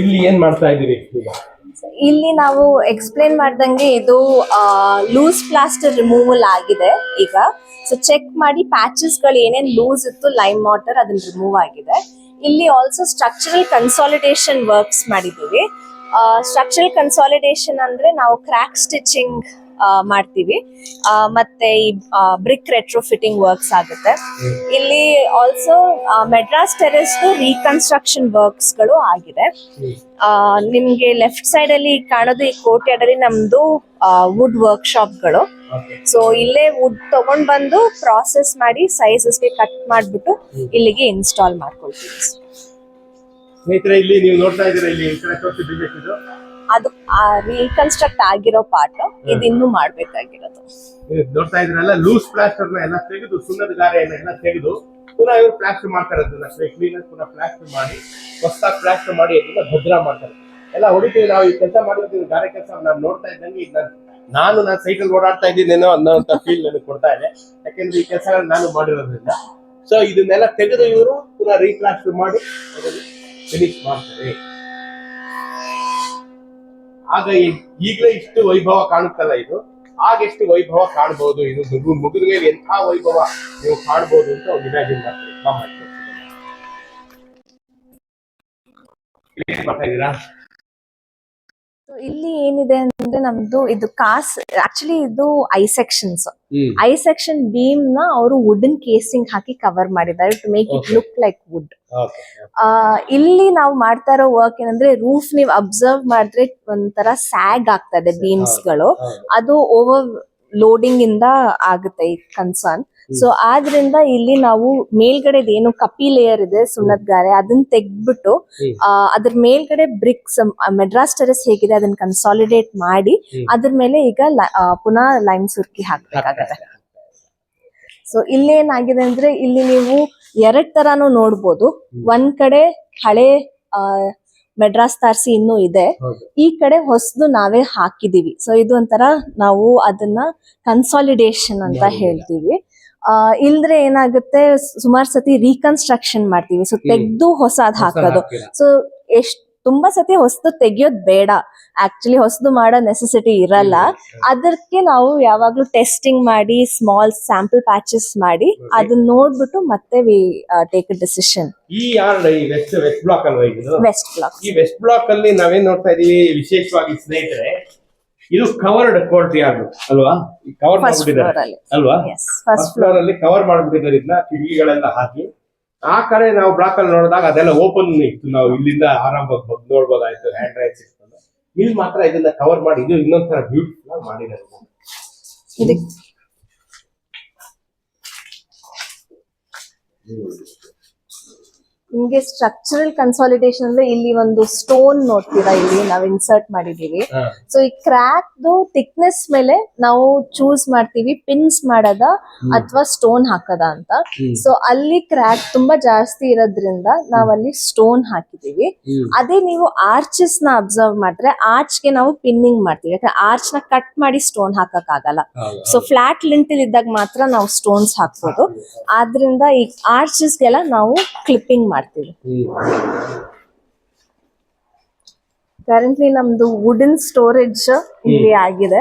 ಇಲ್ಲಿ ಏನ್ ಮಾಡ್ತಾ ಈಗ? ಇಲ್ಲಿ ನಾವು ಎಕ್ಸ್ಪ್ಲೇನ್ ಮಾಡ್ದಂಗೆ ಇದು ಲೂಸ್ ಪ್ಲಾಸ್ಟರ್ ರಿಮೂವಲ್ ಆಗಿದೆ ಈಗ. ಸೊ ಚೆಕ್ ಮಾಡಿ ಪ್ಯಾಚಸ್ಗಳು ಏನೇನ್ ಲೂಸ್ ಇತ್ತು ಲೈಮ್ ವಾಟರ್ ಅದನ್ನ ರಿಮೂವ್ ಆಗಿದೆ. ಇಲ್ಲಿ ಆಲ್ಸೋ ಸ್ಟ್ರಕ್ಚರಲ್ ಕನ್ಸಾಲಿಡೇಷನ್ ವರ್ಕ್ಸ್ ಮಾಡಿದೀವಿ ಸ್ಟ್ರಕ್ಚರಲ್ ಕನ್ಸಾಲಿಡೇಷನ್ ಅಂದ್ರೆ ನಾವು ಕ್ರ್ಯಾಕ್ ಸ್ಟಿಚಿಂಗ್ ಮಾಡ್ತೀವಿ. ಮತ್ತೆ ಈ ಬ್ರಿಕ್ ರೆಟ್ರೋಫಿಟ್ಟಿಂಗ್ ವರ್ಕ್ಸ್ ಆಗುತ್ತೆ. ಇಲ್ಲಿ ಆಲ್ಸೋ ಮೆಡ್ರಾಸ್ ಟೆರೆಸ್ ರೀಕನ್ಸ್ಟ್ರಕ್ಷನ್ ವರ್ಕ್ಸ್ಗಳು ಆಗಿದೆ. ನಿಮ್ಗೆ ಲೆಫ್ಟ್ ಸೈಡ್ ಅಲ್ಲಿ ಕಾಣೋದು ಈ ಕೋರ್ಟ್ ಅಲ್ಲಿ ನಮ್ದು ವುಡ್ ವರ್ಕ್ಗಳು. ಸೊ ಇಲ್ಲೇ ವುಡ್ ತಗೊಂಡ್ ಬಂದು ಪ್ರಾಸೆಸ್ ಮಾಡಿ ಸೈಜಸ್ಗೆ ಕಟ್ ಮಾಡ್ಬಿಟ್ಟು ಇಲ್ಲಿಗೆ ಇನ್ಸ್ಟಾಲ್ ಮಾಡ್ಕೊಳ್ತೀವಿ. ಸ್ನೇಹಿತರೆ ಇಲ್ಲಿ ನೀವು ನೋಡ್ತಾ ಇದ್ದೀರಾ ಇಲ್ಲಿ ಅದು ರೀಕನ್ಸ್ಟ್ರಕ್ಟ್ ಆಗಿರೋ ಪಾರ್ಟ್ ಇದು ಇನ್ನು ಮಾಡ್ಬೇಕಾಗಿರೋದು. ನೋಡ್ತಾ ಇದ್ರಲ್ಲ ಲೂಸ್ ಪ್ಲಾಸ್ಟರ್ ಎಲ್ಲ ತೆಗೆದು ಸುಣ್ಣದ ಗಾರೆಯನ್ನ ಎಲ್ಲ ತೆಗೆದು ಪುನಃ ಇವ್ರು ಪ್ಲಾಸ್ಟರ್ ಮಾಡ್ತಾರೆ ಅದನ್ನ ಕ್ಲೀನ್ ಪುನಃ ಪ್ಲಾಸ್ಟರ್ ಮಾಡಿ ಹೊಸದಾಗಿ ಪ್ಲಾಸ್ಟರ್ ಮಾಡಿ ಅದನ್ನ ಭದ್ರ ಮಾಡ್ತಾರೆ. ಎಲ್ಲ ಹೊಡಿತೀವಿ ನಾವು ಈ ಕೆಲಸ ಮಾಡಿರ್ತೀವಿ ಗಾರೆ ಕೆಲಸ ನಾನು ನೋಡ್ತಾ ಇದ್ದಂಗೆ ಈಗ ನಾನ್- ನಾನು ನಾನು ಸೈಕಲ್ ಓಡಾಡ್ತಾ ಇದ್ದೀನೇನೋ ಅನ್ನೋಂತ ಫೀಲ್ ನನಗೆ ಕೊಡ್ತಾ ಇದೆ. ಯಾಕೆಂದ್ರೆ ಈ ಕೆಲಸ ನಾನು ಮಾಡಿರೋದ್ರಿಂದ. ಸೊ ಇದನ್ನೆಲ್ಲ ತೆಗೆದು ಇವರು ಪುನಃ ರೀಪ್ಲಾಸ್ಟರ್ ಮಾಡಿ ಫಿನಿಶ್ ಮಾಡ್ತಾರೆ. ಆಗ ಈಗಲೇ ಇಷ್ಟು ವೈಭವ ಕಾಣುತ್ತಲ್ಲ ಇದು? ಆಗೆಷ್ಟು ವೈಭವ ಕಾಣಬಹುದು? ಇದು ಮುಗು ಮುಗಿದ ಮೇಲೆ ಎಂಥ ವೈಭವ ನೀವು ಕಾಣಬಹುದು ಅಂತ ಒಂದು ಇಮ್ಯಾಜಿನ್ ಮಾಡ್ತೀವಿ ಮಾಡ್ತೀರಾ. ಇಲ್ಲಿ ಏನಿದೆ ಅಂದ್ರೆ ನಮ್ದು ಇದು ಕಾಸ್ ಆಕ್ಚುಲಿ ಇದು ಐ ಸೆಕ್ಷನ್ಸ್ ಐ ಸೆಕ್ಷನ್ ಬೀಮ್ನ ಅವರು ವುಡನ್ ಕೇಸಿಂಗ್ ಹಾಕಿ ಕವರ್ ಮಾಡಿದ್ದಾರೆ to make it look like wood ಆ, ಇಲ್ಲಿ ನಾವು ಮಾಡ್ತಾ ಇರೋ ವರ್ಕ್ ಏನಂದ್ರೆ ರೂಫ್ ನೀವು ಅಬ್ಸರ್ವ್ ಮಾಡಿದ್ರೆ ಒಂಥರ ಸ್ಯಾಗ್ ಆಗ್ತದೆ ಬೀಮ್ಸ್ಗಳು. ಅದು ಓವರ್ ಲೋಡಿಂಗ್ ಇಂದ ಆಗುತ್ತೆ ಈ ಕನ್ಸರ್ನ್ ಸೊ ಆದ್ರಿಂದ ಇಲ್ಲಿ ನಾವು ಮೇಲ್ಗಡೆ ಏನು ಕಪಿ ಲೇಯರ್ ಇದೆ ಸುಣ್ಣದ ಗಾರೆ ಅದನ್ನ ತೆಗ್ದ್ಬಿಟ್ಟು. ಅದ್ರ ಮೇಲ್ಗಡೆ ಬ್ರಿಕ್ಸ್ ಮೆಡ್ರಾಸ್ ಟೆರೆಸ್ ಹೇಗಿದೆ ಅದನ್ನ ಕನ್ಸಾಲಿಡೇಟ್ ಮಾಡಿ. ಅದ್ರ ಮೇಲೆ ಈಗ ಪುನಃ ಲೈಮ್ ಸುರ್ಕಿ ಹಾಕ್ಬೇಕಾಗತ್ತೆ. ಸೊ ಇಲ್ಲೇನಾಗಿದೆ ಅಂದ್ರೆ ಇಲ್ಲಿ ನೀವು ಎರಡ್ ತರಾನು ನೋಡ್ಬೋದು. ಒಂದ್ ಕಡೆ ಹಳೆ ಮೆಡ್ರಾಸ್ ತಾರ್ಸಿ ಇನ್ನೂ ಇದೆ. ಈ ಕಡೆ ಹೊಸದು ನಾವೇ ಹಾಕಿದೀವಿ. ಸೊ ಇದು ಒಂಥರ ನಾವು ಅದನ್ನ ಕನ್ಸಾಲಿಡೇಷನ್ ಅಂತ ಹೇಳ್ತೀವಿ. ಇಲ್ದ್ರೆ ಏನಾಗುತ್ತೆ ಸುಮಾರು ಸತಿ ರೀಕನ್ಸ್ಟ್ರಕ್ಷನ್ ಮಾಡ್ತೀವಿ. ಸೊ ತೆಗ್ದು ಹೊಸದ್ ಹಾಕೋದು. ಸೊ ಎಷ್ಟ್ ತುಂಬಾ ಸತಿ ಹೊಸದು ತೆಗಿಯೋದ್ ಬೇಡ. ಆಕ್ಚುಲಿ ಹೊಸದು ಮಾಡೋ ನೆಸೆಸಿಟಿ ಇರಲ್ಲ. ಅದಕ್ಕೆ ನಾವು ಯಾವಾಗ್ಲೂ ಟೆಸ್ಟಿಂಗ್ ಮಾಡಿ ಸ್ಮಾಲ್ ಸ್ಯಾಂಪಲ್ ಪ್ಯಾಚಸ್ ಮಾಡಿ ಅದನ್ನ ನೋಡ್ಬಿಟ್ಟು ಮತ್ತೆ ವಿ ಟೇಕ್ ಅ ಡಿಸಿಷನ್ ಈ ಯಾರ್ಡ್ ಈ ವೆಸ್ಟ್ ವೆಸ್ಟ್ ಬ್ಲಾಕ್ ಅಲ್ವಾ ಇದು? ವೆಸ್ಟ್ ಬ್ಲಾಕ್ ಈ ವೆಸ್ಟ್ ಬ್ಲಾಕ್ ಅಲ್ಲಿ ನಾವೇನ್ ನೋಡ್ತಾ ಇದೀವಿ? ವಿಶೇಷವಾಗಿ ಸ್ನೇಹಿತರೆ ಇದು ಕವರ್ಡ್ ಕೋರ್ಟ್ ಯಾರ್ಡ್ ಅಲ್ವಾ? ಕವರ್ ಮಾಡ್ಬಿಟ್ಟಿದ್ದಾರೆ. ಅಲ್ವಾ? ಫಸ್ಟ್ ಫ್ಲೋರ್ ಅಲ್ಲಿ ಕವರ್ ಮಾಡ್ಬಿಟ್ಟಿದ್ದಾರೆ ಇದನ್ನ ಕಿಟಕಿಗಳೆಲ್ಲ ಹಾಕಿ. ಆ ಕಡೆ ನಾವು ಬ್ಲಾಕ್ ಅಲ್ಲಿ ನೋಡಿದಾಗ ಅದೆಲ್ಲ ಓಪನ್ ಇತ್ತು. ನಾವು ಇಲ್ಲಿಂದ ಆರಾಮ ಬಂದು ನೋಡ್ಬೋದಾಯ್ತು ಹ್ಯಾಂಡ್ ರೈಟ್ಸ್ ಇಟ್ಕೊಂಡು ಇಲ್ಲಿ ಮಾತ್ರ ಇದನ್ನ ಕವರ್ ಮಾಡಿ ಇದು ಇನ್ನೊಂಥರ ಬ್ಯೂಟಿಫುಲ್ ಆಗಿ ಮಾಡಿದ್ದಾರೆ. ಇದಕ್ಕೆ ನಿಮ್ಗೆ ಸ್ಟ್ರಕ್ಚರಲ್ ಕನ್ಸಾಲಿಡೇಷನ್ ಅಂದ್ರೆ ಇಲ್ಲಿ ಒಂದು ಸ್ಟೋನ್ ನೋಡ್ತೀರಾ? ಇಲ್ಲಿ ನಾವು ಇನ್ಸರ್ಟ್ ಮಾಡಿದೀವಿ. ಸೊ ಈ ಕ್ರ್ಯಾಕ್ದು ಥಿಕ್ನೆಸ್ ಮೇಲೆ ನಾವು ಚೂಸ್ ಮಾಡ್ತೀವಿ ಪಿನ್ಸ್ ಮಾಡದ ಅಥವಾ ಸ್ಟೋನ್ ಹಾಕದ ಅಂತ. ಸೊ ಅಲ್ಲಿ ಕ್ರ್ಯಾಕ್ ತುಂಬಾ ಜಾಸ್ತಿ ಇರೋದ್ರಿಂದ ನಾವಲ್ಲಿ ಸ್ಟೋನ್ ಹಾಕಿದೀವಿ. ಅದೇ ನೀವು ಆರ್ಚಸ್ನ ಅಬ್ಸರ್ವ್ ಮಾಡಿದ್ರೆ ಆರ್ಚ್ಗೆ ನಾವು ಪಿನ್ನಿಂಗ್ ಮಾಡ್ತೀವಿ. ಯಾಕಂದ್ರೆ ಆರ್ಚ್ನ ಕಟ್ ಮಾಡಿ ಸ್ಟೋನ್ ಹಾಕಕ್ ಆಗಲ್ಲ. ಸೊ ಫ್ಲಾಟ್ ಲಿಂಟಲ್ ಇದ್ದಾಗ ಮಾತ್ರ ನಾವು ಸ್ಟೋನ್ಸ್ ಹಾಕ್ಬೋದು. ಆದ್ರಿಂದ ಈ ಆರ್ಚಸ್ ಗೆಲ್ಲ ನಾವು ಕ್ಲಿಪ್ಪಿಂಗ್ ಮಾಡ್ತೀವಿ. ಹ್ಮ್. ಕರೆಂಟ್ಲಿ ನಮ್ದು ವುಡನ್ ಸ್ಟೋರೇಜ್ ಇಲ್ಲಿ ಆಗಿದೆ.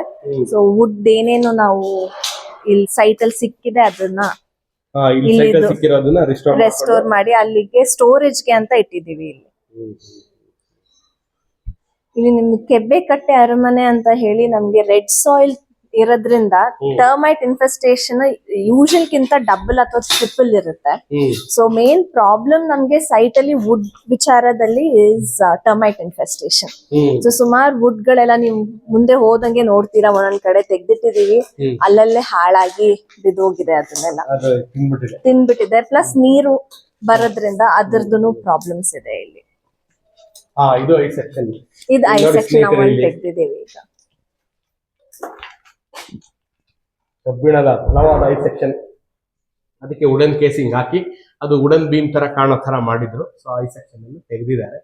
ಸೊ ವುಡ್ ಏನೇನು ನಾವು ಇಲ್ಲಿ ಸೈಟ್ ಅಲ್ಲಿ ಸಿಕ್ಕಿದೆ ಅದನ್ನ ರೆಸ್ಟೋರ್ ಮಾಡಿ ಅಲ್ಲಿಗೆ ಸ್ಟೋರೇಜ್ಗೆ ಅಂತ ಇಟ್ಟಿದೀವಿ ಇಲ್ಲಿ. ಇಲ್ಲಿ ನಿಮ್ಗೆ ಕೆಬ್ಬೆ ಕಟ್ಟೆ ಅರಮನೆ ಅಂತ ಹೇಳಿ ನಮ್ಗೆ ರೆಡ್ ಸಾಯಿಲ್ ಇರೋದ್ರಿಂದ ಟರ್ಮೈಟ್ ಇನ್ಫೆಸ್ಟೇಷನ್ ಯೂಶಲ್ ಗಿಂತ ಡಬಲ್ ಅಥವಾ ಟ್ರಿಪಲ್ ಇರುತ್ತೆ. ಸೊ ಮೇನ್ ಪ್ರಾಬ್ಲಮ್ ನಮ್ಗೆ ಸೈಟ್ ಅಲ್ಲಿ ವುಡ್ ವಿಚಾರದಲ್ಲಿ ಇಸ್ ಟರ್ಮೈಟ್ ಇನ್ಫೆಸ್ಟೇಷನ್ ಸೊ ಸುಮಾರು ವುಡ್ ಗಳೆಲ್ಲ ನೀವು ಮುಂದೆ ಹೋದಂಗೆ ನೋಡ್ತೀರಾ ಒಂದೊಂದ್ ಕಡೆ ತೆಗ್ದಿಟ್ಟಿದೀವಿ. ಅಲ್ಲಲ್ಲೇ ಹಾಳಾಗಿ ಬಿದ್ದೋಗಿದೆ ಅದನ್ನೆಲ್ಲ. ಅದು ತಿನ್ಬಿಟ್ಟಿದೆ. ಪ್ಲಸ್ ನೀರು ಬರೋದ್ರಿಂದ ಅದರದ್ದು ಪ್ರಾಬ್ಲಮ್ಸ್ ಇದೆ ಇಲ್ಲಿ. ಇದು ಐ ಸೆಕ್ಷನ್ ಇದು ಐ ಸೆಕ್ಷನ್ ನಾವು ತೆಗ್ದಿದ್ದೀವಿ ಈಗ. ಕಬ್ಬಿಣದ ಹಲವಾದ ಐ ಸೆಕ್ಷನ್ ಅದಕ್ಕೆ ವುಡನ್ ಕೇಸಿಂಗ್ ಹಾಕಿ ಅದು ವುಡನ್ ಬೀಮ್ ತರ ಕಾಣೋ ತರ ಮಾಡಿದ್ರು. ಸೊ ಐ ಸೆಕ್ಷನ್ ಅನ್ನು ತೆಗೆದಿದ್ದಾರೆ.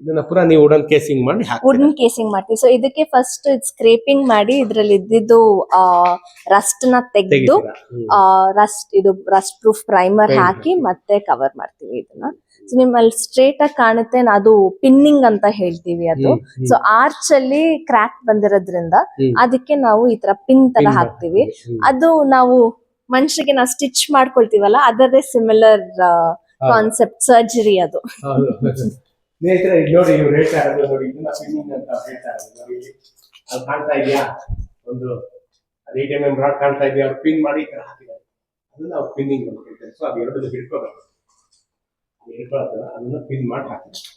ಇದನ್ನ ಪುರ ನೀವು ವುಡನ್ ಕೇಸಿಂಗ್ ಮಾಡಿ ವುಡನ್ ಕೇಸಿಂಗ್ ಮಾಡ್ತೀವಿ. ಸೊ ಇದಕ್ಕೆ ಫಸ್ಟ್ ಸ್ಕ್ರೇಪಿಂಗ್ ಮಾಡಿ ಇದ್ರಲ್ಲಿ ಇದ್ದಿದ್ದು ರಸ್ಟ್ನ ತೆಗೆದು ರಸ್ಟ್ ಇದು ರಸ್ಟ್ ಪ್ರೂಫ್ ಪ್ರೈಮರ್ ಹಾಕಿ ಮತ್ತೆ ಕವರ್ ಮಾಡ್ತೀವಿ ಇದನ್ನ. ಸೊ ನಿಮ್ಮಲ್ಲಿ ಸ್ಟ್ರೇಟ್ ಆಗಿ ಕಾಣುತ್ತೆ ನ- ಅದು ಪಿನ್ನಿಂಗ್ ಅಂತ ಹೇಳ್ತೀವಿ ಅದು. ಸೊ ಆರ್ಚ್ ಅಲ್ಲಿ ಕ್ರ್ಯಾಕ್ ಬಂದಿರೋದ್ರಿಂದ ಅದಕ್ಕೆ ನಾವು ಈ ತರ ಪಿನ್ ತರ ಹಾಕ್ತಿವಿ. ಅದು ನಾವು ಮನುಷ್ಯರಿಗೆ ನಾವು ಸ್ಟಿಚ್ ಮಾಡ್ಕೊಳ್ತೀವಲ್ಲ ಅದರದೇ ಸಿಮಿಲರ್ ಕಾನ್ಸೆಪ್ಟ್ ಸರ್ಜರಿ ಅದು. ಹೌದು. ಸ್ನೇಹಿತರೆ ಇಲ್ಲಿ ನೋಡಿ ಇವ್ರು ಹೇಳ್ತಾ ಇರೋದು ನೋಡಿ ಇದನ್ನ ಪಿನ್ನಿಂಗ್ ಅಂತ ಹೇಳ್ತಾ ಇರೋದು ನೋಡಿ ಇಲ್ಲಿ. ಅದು ಕಾಣ್ತಾ ಇದೆಯಾ? ಒಂದು ಅದು ಎ ಟಿ ಎಂ ರಾಡ್ ಕಾಣ್ತಾ ಇದೆಯಾ? ಅವ್ರು ಪಿನ್ ಮಾಡಿ ಈ ತರ ಹಾಕಿದ್ದಾರೆ. ಅದನ್ನ ನಾವು ಪಿನ್ನಿಂಗ್ ಅಂತ ಹೇಳ್ತೇವೆ. ಸೊ ಅದು ಎರಡು ಹಿಡ್ಕೋಬೇಕು ಅದು ಅದನ್ನ ಪಿನ್ ಮಾಡಿ ಹಾಕಿದ್ದಾರೆ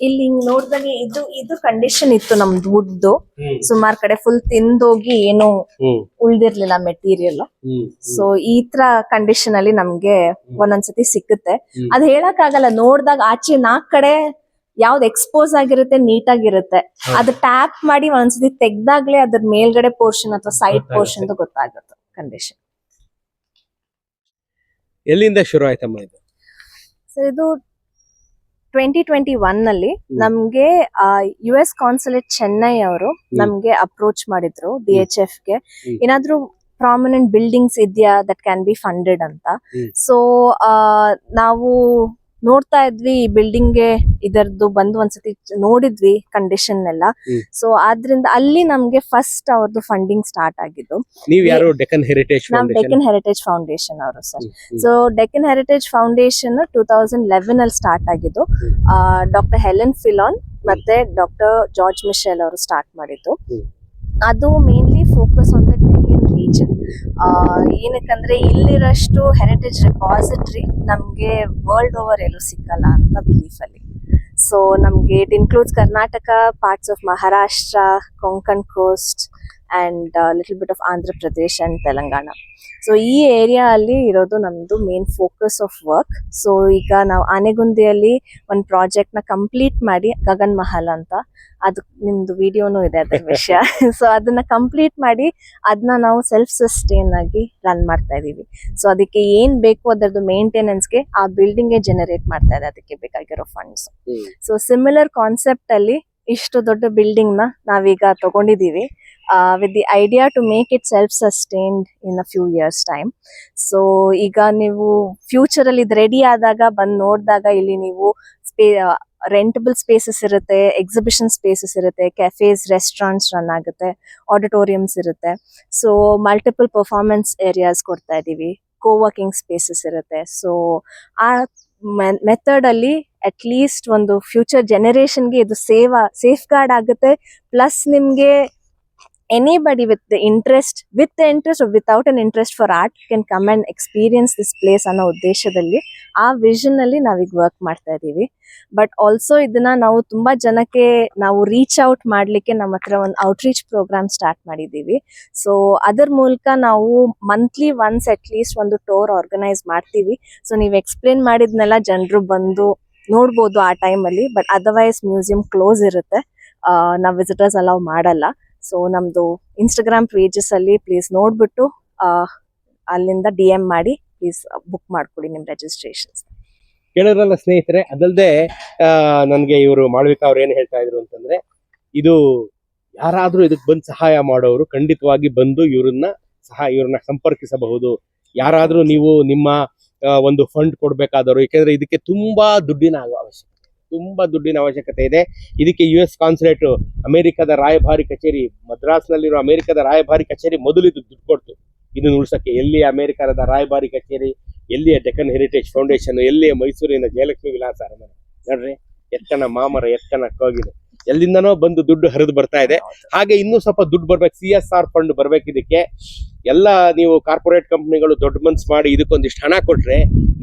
ಇಲ್ಲಿ ಹಿಂಗ್ ನೋಡ್ದಾಗ ಇದು ಇದು ಕಂಡೀಷನ್ ಇತ್ತು ನಮ್ದು ವುಡ್ದು ಹ್ಮ್. ಸುಮಾರ್ ಕಡೆ ಫುಲ್ ತಿಂದೋಗಿ ಏನು ಉಳ್ದಿರ್ಲಿಲ್ಲ ಮೆಟೀರಿಯಲ್ ಸೊ ಈ ತರ ಕಂಡೀಷನ್ ಅಲ್ಲಿ ನಮ್ಗೆ ಒಂದೊಂದ್ಸತಿ ಸಿಕ್ಕುತ್ತೆ. ಅದ್ ಹೇಳಕ್ ಆಗಲ್ಲ ನೋಡ್ದಾಗ ಆಚೆ ನಾಲ್ಕ್ ಕಡೆ ಯಾವ್ದು ಎಕ್ಸ್ಪೋಸ್ ಆಗಿರುತ್ತೆ ನೀಟ್ ಆಗಿರುತ್ತೆ. ಅದು ಟ್ಯಾಪ್ ಮಾಡಿ ಒಂದ್ಸತಿ ತೆಗ್ದಾಗ್ಲೇ ಅದ್ರ ಮೇಲ್ಗಡೆ ಪೋರ್ಷನ್ ಅಥವಾ ಸೈಡ್. ಪೋರ್ಷನ್ ಗೊತ್ತಾಗುತ್ತೆ ಕಂಡೀಷನ್ ಎಲ್ಲಿಂದ ಶುರು ಆಯ್ತಮ್ಮ ಇದು? ಇದು ಟ್ವೆಂಟಿ ಟ್ವೆಂಟಿ ಒನ್ನಲ್ಲಿ ನಮ್ಗೆ ಯು ಎಸ್ ಕಾನ್ಸುಲೇಟ್ ಚೆನ್ನೈ ಅವರು ನಮ್ಗೆ ಅಪ್ರೋಚ್ ಮಾಡಿದ್ರು ಡಿ ಎಚ್ ಎಫ್ಗೆ. ಏನಾದ್ರು ಪ್ರಾಮಿನೆಂಟ್ ಬಿಲ್ಡಿಂಗ್ಸ್ ಇದೆಯಾ ದಟ್ ಕ್ಯಾನ್ ಬಿ ಫಂಡೆಡ್ ಅಂತ. ಸೊ ನಾವು ನೋಡ್ತಾ ಇದ್ವಿ ಈ ಬಿಲ್ಡಿಂಗ್ಗೆ ಇದರದ್ದು ಬಂದು ಒಂದ್ಸತಿ ನೋಡಿದ್ವಿ ಕಂಡೀಷನ್ ಎಲ್ಲ. ಸೊ ಆದ್ರಿಂದ ಅಲ್ಲಿ ನಮ್ಗೆ ಫಸ್ಟ್ ಅವ್ರದ್ದು ಫಂಡಿಂಗ್ ಸ್ಟಾರ್ಟ್ ಆಗಿದ್ದು. ನೀವು ಯಾರು ಡೆಕನ್ ಹೆರಿಟೇಜ್ ನಮ್ ಡೆಕ್ಕನ್ ಹೆರಿಟೇಜ್ ಫೌಂಡೇಶನ್ ಅವರು sir. So Deccan heritage foundation two thousand eleven ಅಲ್ಲಿ ಸ್ಟಾರ್ಟ್ ಆಗಿದ್ದು. ಡಾಕ್ಟರ್ ಹೆಲೆನ್ ಫಿಲಾನ್ ಮತ್ತೆ ಡಾಕ್ಟರ್ ಜಾರ್ಜ್ ಮಿಶೆಲ್ ಅವರು ಸ್ಟಾರ್ಟ್ ಮಾಡಿದ್ದು. ಅದು mainly focus on the Deccan region ಏನಕ್ಕಂದ್ರೆ ಇಲ್ಲಿರಷ್ಟು ಹೆರಿಟೇಜ್ ರಿಪಾಸಿಟ್ರಿ ನಮಗೆ ವರ್ಲ್ಡ್ ಓವರ್ ಎಲ್ಲೂ ಸಿಕ್ಕಲ್ಲ ಅಂತ ಬಿಲೀಫ್ ಅಲ್ಲಿ. ಸೊ ನಮಗೆ it includes Karnataka parts of Maharashtra Konkan coast and little bit of Andhra Pradesh and Telangana so ಈ ಏರಿಯಾ ಅಲ್ಲಿ ಇರೋದು ನಮ್ದು main focus of work so ಈಗ ನಾವು ಆನೆಗುಂದಿಯಲ್ಲಿ ಒಂದು ಪ್ರಾಜೆಕ್ಟ್ನ ಕಂಪ್ಲೀಟ್ ಮಾಡಿ ಗಗನ್ ಮಹಲ್ ಅಂತ. ಅದು ನಿಮ್ದು ವಿಡಿಯೋನು ಇದೆ ಅದ್ರ ವಿಷಯ. ಸೊ ಅದನ್ನ ಕಂಪ್ಲೀಟ್ ಮಾಡಿ ಅದನ್ನ ನಾವು ಸೆಲ್ಫ್ ಸಸ್ಟೈನ್ ಆಗಿ ರನ್ ಮಾಡ್ತಾ ಇದ್ದೀವಿ ಸೊ ಅದಕ್ಕೆ ಏನ್ ಬೇಕು ಅದರದ್ದು ಮೇಂಟೆನೆನ್ಸ್ಗೆ ಆ ಬಿಲ್ಡಿಂಗ್ ಜನರೇಟ್ ಮಾಡ್ತಾ ಇದೆ. ಅದಕ್ಕೆ ಬೇಕಾಗಿರೋ ಫಂಡ್ಸ್ ಸೊ ಸಿಮಿಲರ್ ಕಾನ್ಸೆಪ್ಟ್ ಅಲ್ಲಿ ಇಷ್ಟು ದೊಡ್ಡ ಬಿಲ್ಡಿಂಗ್ನ ನಾವೀಗ ತಗೊಂಡಿದೀವಿ. With the idea to make it self sustained in a few years time so ಈಗ ನೀವು ಫ್ಯೂಚರ್ ಅಲ್ಲಿ ಇದು ರೆಡಿ ಆದಾಗ ಬಂದು ನೋಡಿದಾಗ ಇಲ್ಲಿ ನೀವು ಸ್ಪೇ ರೆಂಟಬಲ್ ಸ್ಪೇಸಸ್ ಇರುತ್ತೆ ಎಕ್ಸಿಬಿಷನ್ ಸ್ಪೇಸಸ್ ಇರುತ್ತೆ ಕೆಫೇಸ್ ರೆಸ್ಟೋರೆಂಟ್ಸ್ ರನ್ ಆಗುತ್ತೆ ಆಡಿಟೋರಿಯಮ್ಸ್ ಇರುತ್ತೆ. ಸೊ ಮಲ್ಟಿಪಲ್ ಪರ್ಫಾರ್ಮೆನ್ಸ್ ಏರಿಯಾಸ್ ಕೊಡ್ತಾ ಇದೀವಿ ಕೋವರ್ಕಿಂಗ್ ಸ್ಪೇಸಸ್ ಇರುತ್ತೆ. ಸೊ ಆ ಮೆಥಡ್ ಅಲ್ಲಿ ಅಟ್ ಲೀಸ್ಟ್ ಒಂದು ಫ್ಯೂಚರ್ ಜನರೇಷನ್ಗೆ ಇದು ಸೇವ್ ಸೇಫ್ ಗಾರ್ಡ್ ಆಗುತ್ತೆ ಪ್ಲಸ್ ನಿಮ್ಗೆ anybody with the interest with the interest without an interest for art can come and experience this place ಅನ್ನೋ ಉದ್ದೇಶದಲ್ಲಿ ಆ ವಿಷನ್ ಅಲ್ಲಿ ನಾವೀಗ ವರ್ಕ್ ಮಾಡ್ತಾ ಇದೀವಿ. ಬಟ್ ಆಲ್ಸೋ ಇದನ್ನ ನಾವು ತುಂಬಾ ಜನಕ್ಕೆ ನಾವು ರೀಚ್ ಔಟ್ ಮಾಡ್ಲಿಕ್ಕೆ ನಮ್ಮ ಹತ್ರ ಒಂದು ಔಟ್ರೀಚ್ ಪ್ರೋಗ್ರಾಮ್ ಸ್ಟಾರ್ಟ್ ಮಾಡಿದೀವಿ. ಸೊ ಅದರ ಮೂಲಕ ನಾವು ಮಂತ್ಲಿ ಒನ್ಸ್ ಅಟ್ ಲೀಸ್ಟ್ ಒಂದು ಟೂರ್ ಆರ್ಗನೈಸ್ ಮಾಡ್ತೀವಿ. ಸೊ ನೀವು ಎಕ್ಸ್ಪ್ಲೇನ್ ಮಾಡಿದ್ನೆಲ್ಲ ಜನರು ಬಂದು ನೋಡ್ಬೋದು ಆ ಟೈಮಲ್ಲಿ ಬಟ್ ಅದರ್ವೈಸ್ ಮ್ಯೂಸಿಯಂ ಕ್ಲೋಸ್ ಇರುತ್ತೆ. ನಾವು ವಿಸಿಟರ್ಸ್ ಅಲೌ ಮಾಡಲ್ಲ. ಸೊ ನಮ್ದು ಇನ್ಸ್ಟಾಗ್ರಾಮ್ ಪೇಜಸ್ ಅಲ್ಲಿ ಪ್ಲೀಸ್ ನೋಡ್ಬಿಟ್ಟು ಅಲ್ಲಿಂದ ಡಿ ಎಂ ಮಾಡಿ ಪ್ಲೀಸ್ ಬುಕ್ ಮಾಡ್ಕೊಳ್ಳಿ ನಿಮ್ ರೆಜಿಸ್ಟ್ರೇಷನ್ಸ್ ಕೇಳಿದ್ರಲ್ಲ ಸ್ನೇಹಿತರೆ ಅದಲ್ಲದೆ ನನಗೆ ಇವರು ಮಾಳ್ವಿಕಾ ಅವ್ರು ಏನು ಹೇಳ್ತಾ ಇದ್ರು ಅಂತಂದ್ರೆ, ಇದು ಯಾರಾದರೂ ಇದಕ್ಕೆ ಬಂದು ಸಹಾಯ ಮಾಡೋರು ಖಂಡಿತವಾಗಿ ಬಂದು ಇವ್ರನ್ನ ಸಹ, ಇವ್ರನ್ನ ಸಂಪರ್ಕಿಸಬಹುದು. ಯಾರಾದರೂ ನೀವು ನಿಮ್ಮ ಒಂದು ಫಂಡ್ ಕೊಡಬೇಕಾದವರು, ಏಕೆಂದರೆ ಇದಕ್ಕೆ ತುಂಬಾ ದುಡ್ಡಿನ ಅವ- ಅವಶ್ಯಕತೆ. ತುಂಬಾ ದುಡ್ಡಿನ ಅವಶ್ಯಕತೆ ಇದೆ. ಇದಕ್ಕೆ ಯು ಎಸ್ ಕಾನ್ಸುಲೇಟ್ ಅಮೆರಿಕದ ರಾಯಭಾರಿ ಕಚೇರಿ, ಮದ್ರಾಸ್ನಲ್ಲಿರೋ ಅಮೆರಿಕದ ರಾಯಭಾರಿ ಕಚೇರಿ ಮೊದಲು ಇದು ದುಡ್ಡು ಕೊಡ್ತು. ಇದನ್ನು ಉಳಿಸಕ್ಕೆ ಎಲ್ಲಿ ಅಮೆರಿಕದ ರಾಯಭಾರಿ ಕಚೇರಿ, ಎಲ್ಲಿಯ ಡೆಕನ್ ಹೆರಿಟೇಜ್ ಫೌಂಡೇಶನ್ ಎಲ್ಲಿಯ ಮೈಸೂರಿನ ಜಯಲಕ್ಷ್ಮಿ ವಿಲಾಸ ಅರಮನೆ. ನೋಡ್ರಿ, ಎತ್ತನ ಮಾಮರ ಎತ್ತನ ಕೋಗಿದೆ. ಎಲ್ಲಿಂದನೋ ಬಂದು ದುಡ್ಡು ಹರಿದು ಬರ್ತಾ ಇದೆ. ಹಾಗೆ ಇನ್ನೂ ಸ್ವಲ್ಪ ದುಡ್ಡು ಬರ್ಬೇಕು. ಸಿ ಎಸ್ ಆರ್ ಫಂಡ್ ಬರ್ಬೇಕು ಇದಕ್ಕೆ. ಎಲ್ಲ ನೀವು ಕಾರ್ಪೊರೇಟ್ ಕಂಪ್ನಿಗಳು ದೊಡ್ಡ ಮನ್ಸ್ ಮಾಡಿ ಇದಕ್ಕೊಂದಿಷ್ಟು ಹಣ ಕೊಟ್ರೆ,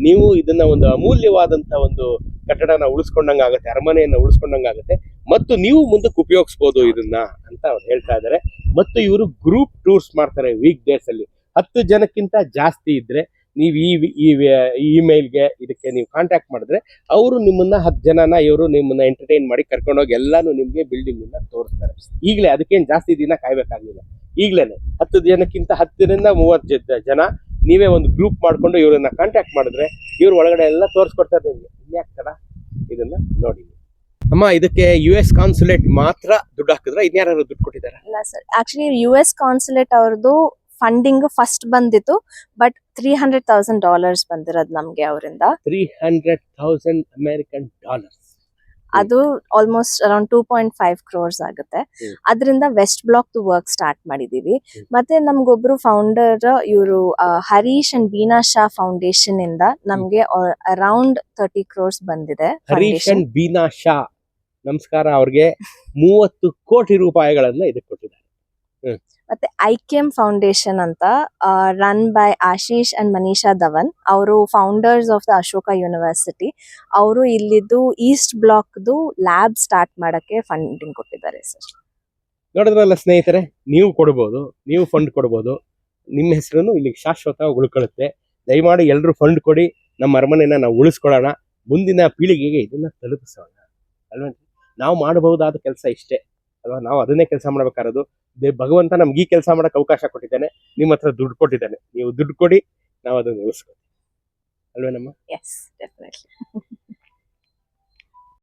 ನೀವು ಇದನ್ನ ಒಂದು ಅಮೂಲ್ಯವಾದಂತ ಒಂದು ಕಟ್ಟಡನ ಉಳಿಸ್ಕೊಂಡಂಗ ಆಗುತ್ತೆ, ಅರಮನೆಯನ್ನ ಉಳಿಸ್ಕೊಂಡಂಗ ಆಗುತ್ತೆ. ಮತ್ತು ನೀವು ಮುಂದಕ್ಕೆ ಉಪಯೋಗಿಸ್ಬೋದು ಇದನ್ನ ಅಂತ ಅವ್ರು ಹೇಳ್ತಾ ಇದ್ದಾರೆ ಮತ್ತು ಇವರು ಗ್ರೂಪ್ ಟೂರ್ಸ್ ಮಾಡ್ತಾರೆ ವೀಕ್ ಡೇಸ್ ಅಲ್ಲಿ. ಹತ್ತು ಜನಕ್ಕಿಂತ ಜಾಸ್ತಿ ಇದ್ರೆ ನೀವು ಈ ಈ ಇಮೇಲ್ಗೆ ಇದಕ್ಕೆ ನೀವು ಕಾಂಟ್ಯಾಕ್ಟ್ ಮಾಡಿದ್ರೆ ಅವರು ನಿಮ್ಮನ್ನ ಹತ್ತು ಜನನ ಇವರು ನಿಮ್ಮನ್ನ ಎಂಟರ್ಟೈನ್ ಮಾಡಿ ಕರ್ಕೊಂಡೋಗಿ ಎಲ್ಲಾನು ನಿಮಗೆ ಇಂದ ತೋರಿಸ್ತಾರೆ. ಈಗಲೇ ಅದಕ್ಕೇನು ಜಾಸ್ತಿ ದಿನ ಕಾಯ್ಬೇಕಾಗಿಲ್ಲ ಈಗ್ಲೇನೆ ಹತ್ತು ಜನಕ್ಕಿಂತ ಹತ್ತರಿಂದ ಮೂವತ್ತು ಜನ ನೀವೇ ಒಂದು ಗ್ರೂಪ್ ಮಾಡ್ಕೊಂಡು ಇವರನ್ನ ಕಾಂಟ್ಯಾಕ್ಟ್ ಮಾಡಿದ್ರೆ ಇವ್ರ ಒಳಗಡೆ ಎಲ್ಲ ತೋರಿಸ್ಕೊಡ್ತಾರೆ ನಿಮಗೆ. ಇನ್ಯಾಕ್ತಾರ ಇದನ್ನ ನೋಡಿ. ಅಮ್ಮ ಇದಕ್ಕೆ ಯು ಎಸ್ ಕಾನ್ಸುಲೇಟ್ ಮಾತ್ರ ದುಡ್ಡು ಹಾಕಿದ್ರೆ ಇನ್ಯಾರು ದುಡ್ಡು ಕೊಟ್ಟಿದ್ದಾರೆ? ಅಲ್ಲ sir actually U S consulate ಅವ್ರದ್ದು ಫಂಡಿಂಗ್ ಫಸ್ಟ್ ಬಂದಿತ್ತು but three hundred thousand dollars ಬಂದಿರೋದು ನಮಗೆ ಅವರಿಂದ. Three hundred thousand American dollars ಅದು almost around two point five crores ಆಗುತ್ತೆ. ಅದರಿಂದ ವೆಸ್ಟ್ ಬ್ಲಾಕ್ ದು ವರ್ಕ್ ಸ್ಟಾರ್ಟ್ ಮಾಡಿದೀವಿ. ಮತ್ತೆ ನಮ್ಗೊಬ್ರು ಫೌಂಡರ್ ಇವರು ಹರೀಶ್ ಅಂಡ್ ಬೀನಾ ಶಾ ಫೌಂಡೇಶನ್ ಇಂದ ನಮ್ಗೆ ಅರೌಂಡ್ ತರ್ಟಿ ಕ್ರೋರ್ಸ್ ಬಂದಿದೆ ಹರೀಶ್ ಅಂಡ್ ಬೀನಾ ಶಾ ನಮಸ್ಕಾರ ಅವ್ರಿಗೆ ಮೂವತ್ತು ಕೋಟಿ ರೂಪಾಯಿಗಳನ್ನ ಇದಕ್ಕೆ ಕೊಟ್ಟಿದ್ದಾರೆ. ಮತ್ತೆ ಐಕೆಎಂ ಫೌಂಡೇಶನ್ ಅಂತ run by Ashish and Manisha Dhawan. ಅವರು founders of the Ashoka university ಅವರು ಇಲ್ಲಿದ್ದು ಈಸ್ಟ್ ಬ್ಲಾಕ್ದು ಲ್ಯಾಬ್ ಸ್ಟಾರ್ಟ್ ಮಾಡಕ್ಕೆ ಫಂಡಿಂಗ್ ಕೊಟ್ಟಿದ್ದಾರೆ ಸರ್ ನೋಡಿದ್ರಲ್ಲ ಸ್ನೇಹಿತರೆ, ನೀವು ಕೊಡ್ಬೋದು, ನೀವು ಫಂಡ್ ಕೊಡ್ಬೋದು. ನಿಮ್ಮ ಹೆಸರನ್ನು ಇಲ್ಲಿಗೆ ಶಾಶ್ವತ ಉಳ್ಕೊಳ್ಳುತ್ತೆ. ದಯಮಾಡಿ ಎಲ್ಲರೂ ಫಂಡ್ ಕೊಡಿ, ನಮ್ಮ ಅರಮನೆನ ನಾವು ಉಳಿಸ್ಕೊಳ್ಳೋಣ. ಮುಂದಿನ ಪೀಳಿಗೆಗೆ ಇದನ್ನ ತಲುಪಿಸೋಣ. ಅಲ್ವಾ ನಾವು ಮಾಡಬಹುದಾದ ಕೆಲಸ ಇಷ್ಟೇ. ಅಲ್ವಾ? ನಾವು ಅದನ್ನೇ ಕೆಲಸ ಮಾಡ್ಬೇಕಾರದು. ಭಗವಂತ ನಮ್ಗೆ ಈ ಕೆಲಸ ಮಾಡಕ್ಕೆ ಅವಕಾಶ ಕೊಟ್ಟಿದ್ದಾನೆ. ನಿಮ್ಮ ಹತ್ರ ದುಡ್ಡು ಕೊಟ್ಟಿದ್ದಾನೆ. ನೀವು ದುಡ್ಡು ಕೊಡಿ ನಾವು ಅದನ್ನು ಉಳಿಸ್ಕೊತೀವಿ. ಅಲ್ವೇನಮ್ಮ?